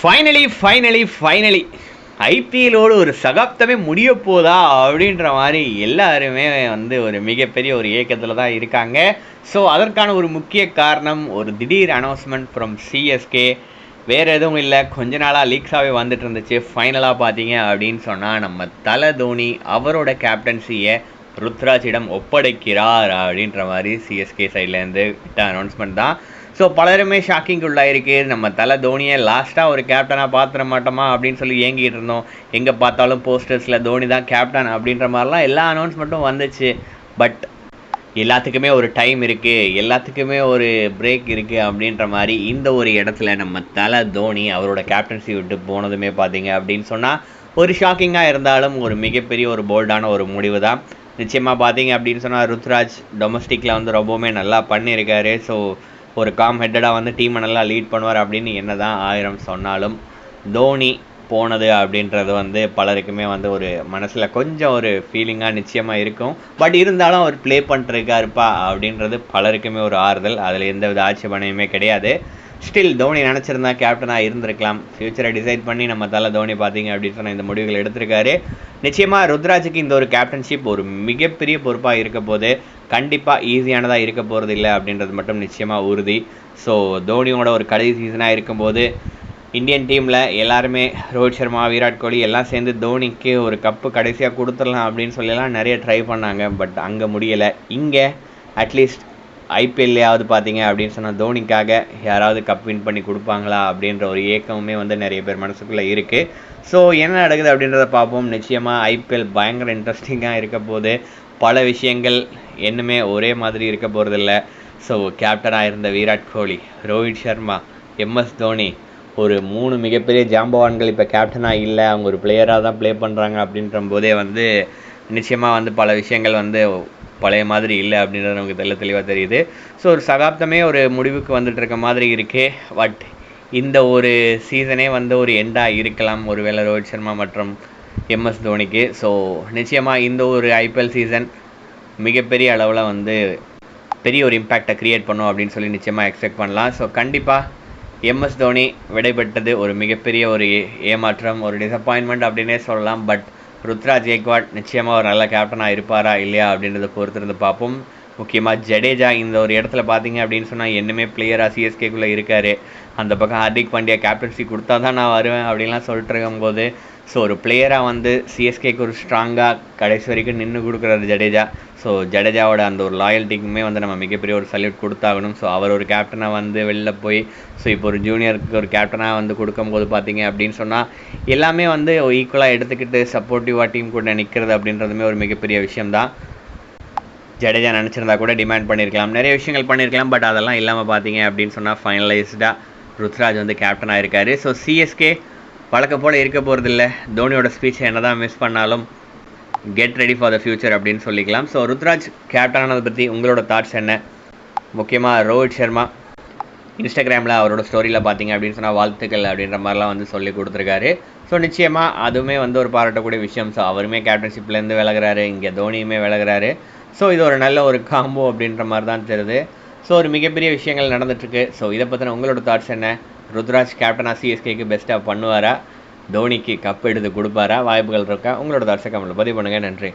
Finally finally finally ஐபிஎலோடு ஒரு சகாப்தமே முடிய போதா அப்படின்ற மாதிரி எல்லாருமே வந்து ஒரு மிகப்பெரிய ஒரு இயக்கத்தில் தான் இருக்காங்க. ஸோ அதற்கான ஒரு முக்கிய காரணம் ஒரு திடீர் அனௌன்ஸ்மெண்ட் ஃப்ரம் சிஎஸ்கே வேறு எதுவும் இல்லை கொஞ்ச நாளாக லீக்ஸாகவே வந்துட்டு இருந்துச்சு. ஃபைனலாக பார்த்தீங்க அப்படின்னு சொன்னால் நம்ம தல தோனி அவரோட கேப்டன்சியை ருத்ராஜிடம் ஒப்படைக்கிறார் அப்படின்ற மாதிரி சிஎஸ்கே சைட்லேருந்து விட்ட அனௌன்ஸ்மெண்ட் தான். ஸோ பலருமே ஷாக்கிங் உள்ளாயிருக்கு. நம்ம தலை தோனியை லாஸ்ட்டாக ஒரு கேப்டனாக பார்த்துட மாட்டோமா அப்படின்னு சொல்லி ஏங்கிட்டு இருந்தோம். எங்கே பார்த்தாலும் போஸ்டர்ஸில் தோனி தான் கேப்டன் அப்படின்ற மாதிரிலாம் எல்லா அனௌன்ஸ்மெண்ட்டும் வந்துச்சு. பட் எல்லாத்துக்குமே ஒரு டைம் இருக்குது எல்லாத்துக்குமே ஒரு பிரேக் இருக்குது அப்படின்ற மாதிரி இந்த ஒரு இடத்துல நம்ம தலை தோனி அவரோட கேப்டன்சி விட்டு போனதுமே பார்த்தீங்க அப்படின்னு சொன்னால் ஒரு ஷாக்கிங்காக இருந்தாலும் ஒரு மிகப்பெரிய ஒரு போல்டான ஒரு முடிவு தான் நிச்சயமாக பார்த்தீங்க அப்படின்னு சொன்னால் ருத்ராஜ் டொமஸ்டிக்கில் வந்து ரொம்பவுமே நல்லா பண்ணியிருக்காரு. ஸோ ஒரு காம் ஹெட்டடாக வந்து டீமை நல்லா லீட் பண்ணுவார் அப்படின்னு என்ன தான் ஆயிரம் சொன்னாலும் தோனி போனது அப்படின்றது வந்து பலருக்குமே வந்து ஒரு மனசில் கொஞ்சம் ஒரு ஃபீலிங்காக நிச்சயமாக இருக்கும். பட் இருந்தாலும் அவர் ப்ளே பண்ணிட்டுருக்காருப்பா அப்படின்றது பலருக்குமே ஒரு ஆறுதல். அதில் எந்த வித ஆட்சேபனையுமே கிடையாது. ஸ்டில் தோனி நினச்சிருந்தா கேப்டனாக இருந்திருக்கலாம். ஃப்யூச்சரை டிசைட் பண்ணி நம்ம தலை தோனி பார்த்தீங்க அப்படின்னு சொன்ன இந்த முடிவுகள் எடுத்திருக்காரு. நிச்சயமாக ருத்ராஜுக்கு இந்த ஒரு கேப்டன்ஷிப் ஒரு மிகப்பெரிய பொறுப்பாக இருக்க போது கண்டிப்பாக ஈஸியானதாக இருக்க போகிறது இல்லை அப்படின்றது மட்டும் நிச்சயமாக உறுதி. ஸோ தோனியோட ஒரு கடைசி சீசனாக இருக்கும்போது இந்தியன் டீமில் எல்லாருமே ரோஹித் சர்மா விராட் கோலி எல்லாம் சேர்ந்து தோனிக்கு ஒரு கப்பு கடைசியாக கொடுத்துடலாம் அப்படின்னு சொல்லலாம் நிறைய ட்ரை பண்ணாங்க. பட் அங்கே முடியலை. இங்கே அட்லீஸ்ட் ஐபிஎல்லையாவது பார்த்தீங்க அப்படின்னு சொன்னால் தோனிக்காக யாராவது கப் வின் பண்ணி கொடுப்பாங்களா அப்படின்ற ஒரு ஏக்கமுமே வந்து நிறைய பேர் மனசுக்குள்ளே இருக்குது ஸோ என்ன நடக்குது அப்படின்றத பார்ப்போம். நிச்சயமாக ஐபிஎல் பயங்கர இன்ட்ரெஸ்டிங்காக இருக்க போது பல விஷயங்கள் என்னமே ஒரே மாதிரி இருக்க போகிறதில்ல ஸோ கேப்டனாக இருந்த விராட் கோலி ரோஹித் சர்மா எம்எஸ் தோனி ஒரு மூணு மிகப்பெரிய ஜாம்பவான்கள் இப்போ கேப்டனாக இல்லை அவங்க ஒரு பிளேயராக தான் ப்ளே பண்ணுறாங்க அப்படின்ற போதே வந்து நிச்சயமாக வந்து பல விஷயங்கள் வந்து பழைய மாதிரி இல்லை அப்படின்றது நமக்கு தெல்ல தெளிவாக தெரியுது. ஸோ ஒரு சகாப்தமே ஒரு முடிவுக்கு வந்துட்டு இருக்க மாதிரி இருக்கே பட் இந்த ஒரு சீசனே வந்து ஒரு எண்டாக இருக்கலாம். ஒருவேளை ரோஹித் சர்மா மற்றும் எம்எஸ் தோனிக்கு. ஸோ நிச்சயமாக இந்த ஒரு ஐபிஎல் சீசன் மிகப்பெரிய அளவில் வந்து பெரிய ஒரு இம்பேக்டை க்ரியேட் பண்ணும் அப்படின்னு சொல்லி நிச்சயமாக எக்ஸ்பெக்ட் பண்ணலாம். ஸோ கண்டிப்பாக எம்எஸ் தோனி விடைபெற்றது ஒரு மிகப்பெரிய ஒரு ஏமாற்றம் ஒரு டிசப்பாயின்மெண்ட் அப்படின்னே சொல்லலாம். பட் ருத்ராஜ் ஜெய்க்வாட் நிச்சயமாக ஒரு நல்ல கேப்டனாக இருப்பாரா இல்லையா அப்படின்றத பொறுத்திருந்து பார்ப்போம். முக்கியமாக ஜடேஜா இந்த ஒரு இடத்துல பார்த்தீங்க அப்படின்னு சொன்னால் என்னமே பிளேயராக சிஎஸ்கேக்குள்ளே இருக்கார். அந்த பக்கம் ஹார்திக் பாண்டியா கேப்டன்சி கொடுத்தா தான் நான் வருவேன் அப்படின்லாம் சொல்லிட்டு இருக்கும்போது ஸோ ஒரு பிளேயராக வந்து சிஎஸ்கேக்கு ஒரு ஸ்ட்ராங்காக கடைசி வரைக்கும் நின்று கொடுக்குறாரு ஜடேஜா. ஸோ ஜடேஜாவோட அந்த ஒரு லாயல்ட்டிக்குமே வந்து நம்ம மிகப்பெரிய ஒரு சல்யூட் கொடுத்தாகணும். ஸோ அவர் ஒரு கேப்டனாக வந்து வெளில போய் ஸோ இப்போ ஒரு ஜூனியருக்கு ஒரு கேப்டனாக வந்து கொடுக்கும்போது பார்த்தீங்க அப்படின்னு சொன்னால் எல்லாமே வந்து ஈக்குவலாக எடுத்துக்கிட்டு சப்போர்ட்டிவாக டீம் கூட நிற்கிறது அப்படின்றதுமே ஒரு மிகப்பெரிய விஷயம்தான். ஜடேஜா நினச்சிருந்தா கூட டிமாண்ட் பண்ணியிருக்கலாம் நிறைய விஷயங்கள் பண்ணியிருக்கலாம் பட் அதெல்லாம் இல்லாமல் பார்த்தீங்க அப்படின்னு சொன்னால் ஃபைனலைஸ்டாக ருத்ராஜ் வந்து கேப்டனாக ஆயிருக்காரு. ஸோ சிஎஸ்கே வழக்க போல் இருக்க போகிறதில்ல தோனியோட ஸ்பீச்சை என்ன தான் மிஸ் பண்ணாலும் get ready for the future அப்படின்னு சொல்லிக்கலாம். ஸோ ருத்ராஜ் கேப்டானதை பற்றி உங்களோட தாட்ஸ் என்ன? முக்கியமாக ரோஹித் சர்மா இன்ஸ்டாகிராமில் அவரோட ஸ்டோரியில் பார்த்தீங்க அப்படின்னு சொன்னால் வாழ்த்துக்கள் அப்படின்ற மாதிரிலாம் வந்து சொல்லி கொடுத்துருக்காரு. ஸோ நிச்சயமாக அதுவுமே வந்து ஒரு பாராட்டக்கூடிய விஷயம். ஸோ அவருமே கேப்டன்ஷிப்லேருந்து விலகிறாரு இங்கே தோனியுமே விலகிறாரு. ஸோ இது ஒரு நல்ல ஒரு காம்போ அப்படின்ற மாதிரி தான் தெரியுது. ஸோ ஒரு மிகப்பெரிய விஷயங்கள் நடந்துட்டுருக்கு. ஸோ இதை பற்றின உங்களோட தாட்ஸ் என்ன? ருத்ராஜ் கேப்டனாக சிஎஸ்கேக்கு பெஸ்ட்டாக பண்ணுவாரா? தோனிக்கு கப் எடுத்து கொடுப்பாரா? வாய்ப்புகள் இருக்கா? உங்களோட தாட்ஸை பதிவு பண்ணுங்கள் நன்றி.